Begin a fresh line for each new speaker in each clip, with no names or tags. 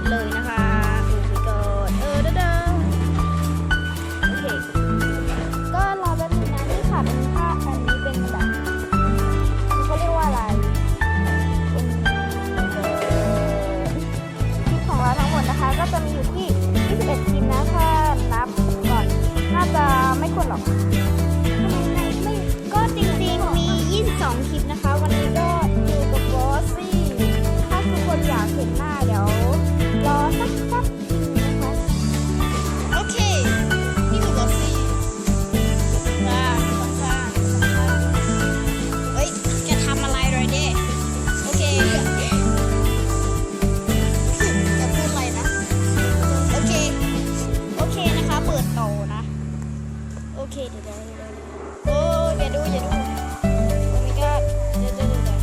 ดเลยนะคะ เคเดี๋ยวเดี๋ยว
เดี๋ย
ว
โอ้อย่าดูอย่าดู
โอ้ my god เดี๋ยวเดี๋ยวเดี๋ยว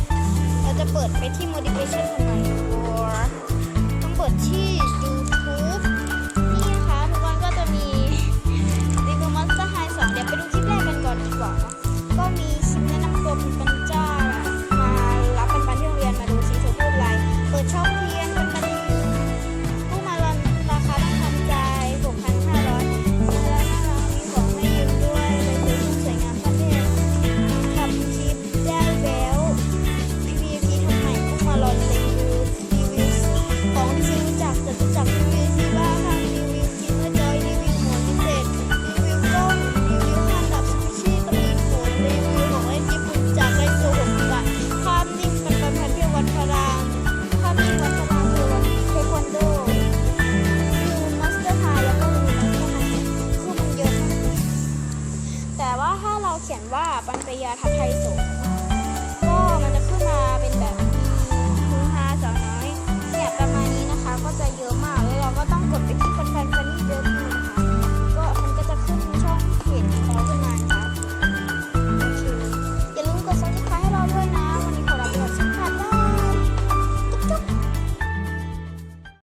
เราจะเปิดไปที่ motivation ทำไม or ต้องเปิดที่ YouTube นี่นะคะทุกคนก็จะมีรีวิว Monster High 2เดี๋ยวไปดูคลิปแรกกันก่อนดีกว่าเนอะก็มีคลิปแนะนำตัวคุณปัญจ จักจะรู้จัก PVP บ้างทำรีวิวกินเมื่อจอยรีวิวหมวดพิเศษรีวิวกล้องรีวิวขั้นดับสวิชชี่ตะมีโขนรีวิวของเล่นญี่ปุ่นจากไอโซหกสิบบาทภาพนิ่งปันปันพันเพียงวันพรางภาพนิ่งวันพรางเทวันเทควันโดวิวมัสเตอร์ไฮแล้วก็วิวมัสเตอร์ไฮคือมันเยอะมากแต่ว่าถ้าเราเขียนว่าปัญญาทัพไทยสงฆ์ก็มันจะขึ้นมาเป็นแบบ